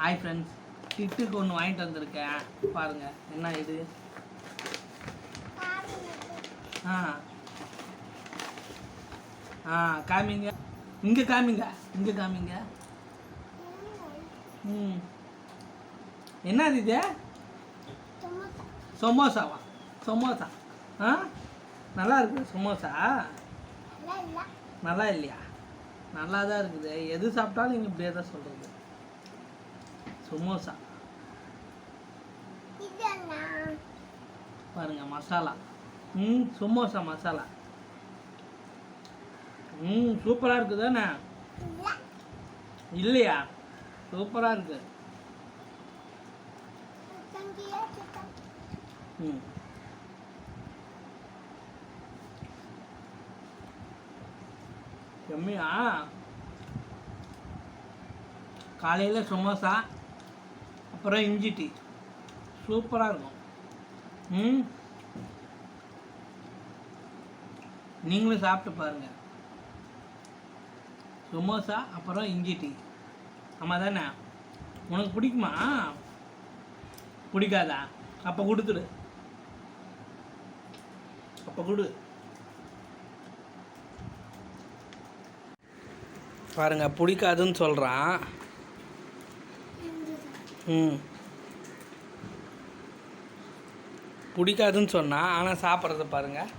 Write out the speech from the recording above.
Hi friends கிட்டுக்கு ஒன்று வாங்கிட்டு வந்திருக்கேன். பாருங்க என்ன இது? ஆ. ஆ காமிங்க. இங்கே காமிங்க இங்கே காமிங்க. ம். என்னது இது? சமோசாவா? சமோசா. ஆ? நல்லா இருக்குது சமோசா? நல்லா இல்லையா? நல்லா தான் இருக்குது. எது சாப்பிட்டாலும் நீங்கள் இப்படியே தான் சொல்கிறது சமோசா. பாருங்க மசாலா. ம் சமோசா மசாலா. ம் சூப்பராக இருக்குது தானே? இல்லையா? சூப்பராக இருக்கு. ம். எம்மியா? காலையில் சமோசா. அப்புறம் இஞ்சி டீ. சூப்பராக இருக்கும். ம்? நீங்களும் சாப்பிட்டு பாருங்கள் சமோசா அப்புறம் இஞ்சி டீ. ஆமாம் தானே உனக்கு பிடிக்குமா? பிடிக்காதா? அப்போ கொடுத்துடு. அப்போ கொடு. பாருங்க பிடிக்காதுன்னு சொல்கிறான் பிடிக்காதுன்னு சொன்னால் ஆனால் சாப்பிட்றத பாருங்கள்